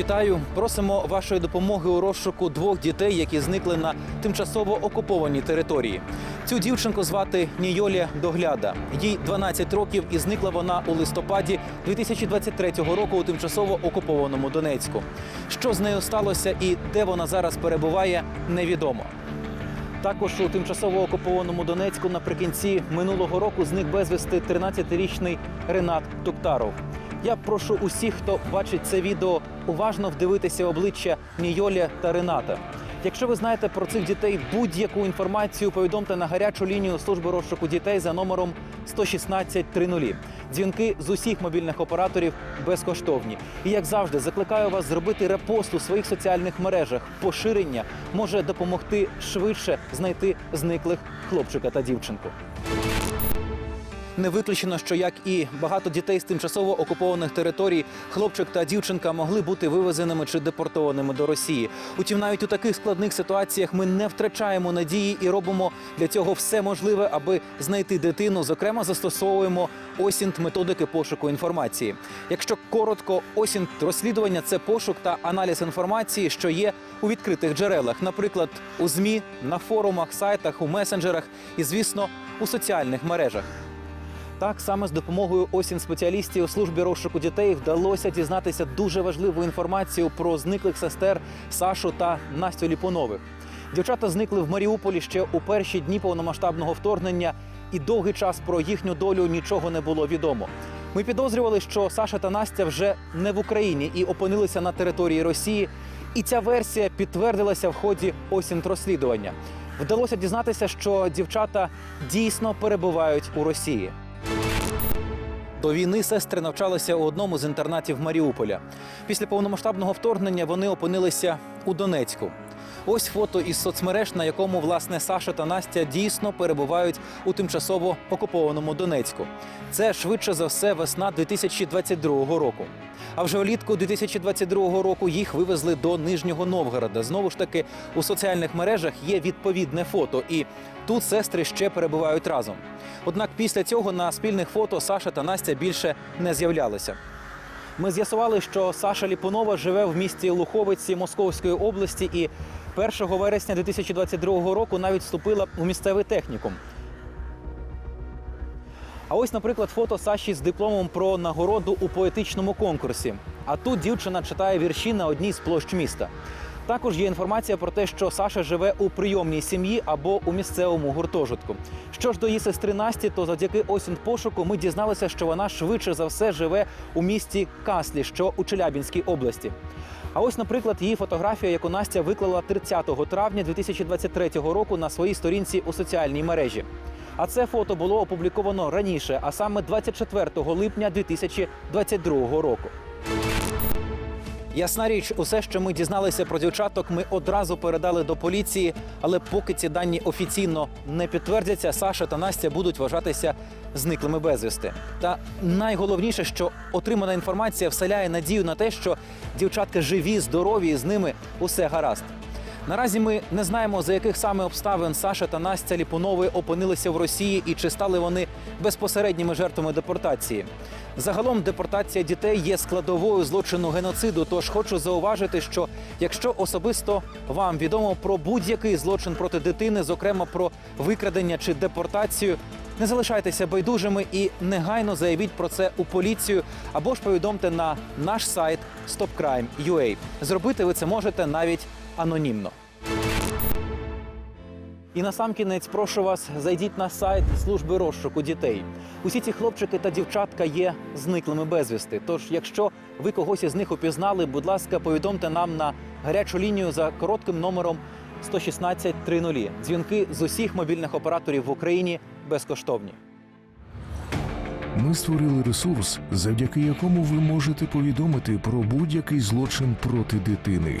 Вітаю! Просимо вашої допомоги у розшуку двох дітей, які зникли на тимчасово окупованій території. Цю дівчинку звати Нійолі Догляда. Їй 12 років і зникла вона у листопаді 2023 року у тимчасово окупованому Донецьку. Що з нею сталося і де вона зараз перебуває, невідомо. Також у тимчасово окупованому Донецьку наприкінці минулого року зник безвісти 13-річний Ренат Туктаров. Я прошу усіх, хто бачить це відео, уважно вдивитися обличчя Нійолі та Рената. Якщо ви знаєте про цих дітей будь-яку інформацію, повідомте на гарячу лінію служби розшуку дітей за номером 116 30. Дзвінки з усіх мобільних операторів безкоштовні. І як завжди, закликаю вас зробити репост у своїх соціальних мережах. Поширення може допомогти швидше знайти зниклих хлопчика та дівчинку. Не виключено, що як і багато дітей з тимчасово окупованих територій, хлопчик та дівчинка могли бути вивезеними чи депортованими до Росії. Утім, навіть у таких складних ситуаціях ми не втрачаємо надії і робимо для цього все можливе, аби знайти дитину. Зокрема, застосовуємо осінт методики пошуку інформації. Якщо коротко, осінт розслідування це пошук та аналіз інформації, що є у відкритих джерелах, наприклад, у змі, на форумах, сайтах, у месенджерах і, звісно, у соціальних мережах. Так саме з допомогою осінь спеціалістів у службі розшуку дітей вдалося дізнатися дуже важливу інформацію про зниклих сестер Сашу та Настю Ліпонових. Дівчата зникли в Маріуполі ще у перші дні повномасштабного вторгнення, і довгий час про їхню долю нічого не було відомо. Ми підозрювали, що Саша та Настя вже не в Україні і опинилися на території Росії. І ця версія підтвердилася в ході осінь розслідування. Вдалося дізнатися, що дівчата дійсно перебувають у Росії. До війни сестри навчалися у одному з інтернатів Маріуполя. Після повномасштабного вторгнення вони опинилися у Донецьку. Ось фото із соцмереж, на якому власне Саша та Настя дійсно перебувають у тимчасово окупованому Донецьку. Це швидше за все весна 2022 року. А вже влітку 2022 року їх вивезли до Нижнього Новгорода. Знову ж таки, у соціальних мережах є відповідне фото, і тут сестри ще перебувають разом. Однак після цього на спільних фото Саша та Настя більше не з'являлися. Ми з'ясували, що Саша Ліпунова живе в місті Луховиці Московської області і 1 вересня 2022 року навіть вступила у місцевий технікум. А ось, наприклад, фото Саші з дипломом про нагороду у поетичному конкурсі. А тут дівчина читає вірші на одній з площ міста. Також є інформація про те, що Саша живе у прийомній сім'ї або у місцевому гуртожитку. Що ж до її сестри Насті, то завдяки осінь пошуку ми дізналися, що вона швидше за все живе у місті Каслі, що у Челябінській області. А ось, наприклад, її фотографія, яку Настя виклала 30 травня 2023 року на своїй сторінці у соціальній мережі. А це фото було опубліковано раніше, а саме 24 липня 2022 року. Ясна річ, усе, що ми дізналися про дівчаток, ми одразу передали до поліції. Але поки ці дані офіційно не підтвердяться, Саша та Настя будуть вважатися зниклими безвісти. Та найголовніше, що отримана інформація вселяє надію на те, що дівчатка живі, здорові, і з ними усе гаразд. Наразі ми не знаємо, за яких саме обставин Саша та Настя Ліпунови опинилися в Росії і чи стали вони безпосередніми жертвами депортації. Загалом депортація дітей є складовою злочину геноциду. Тож хочу зауважити, що якщо особисто вам відомо про будь-який злочин проти дитини, зокрема про викрадення чи депортацію. Не залишайтеся байдужими і негайно заявіть про це у поліцію або ж повідомте на наш сайт stopcrime.ua. Зробити ви це можете навіть анонімно. І насамкінець прошу вас, зайдіть на сайт служби розшуку дітей. Усі ці хлопчики та дівчатка є зниклими безвісти. Тож, якщо ви когось із них упізнали, будь ласка, повідомте нам на гарячу лінію за коротким номером 116 30. Дзвінки з усіх мобільних операторів в Україні безкоштовні. Ми створили ресурс, завдяки якому ви можете повідомити про будь-який злочин проти дитини.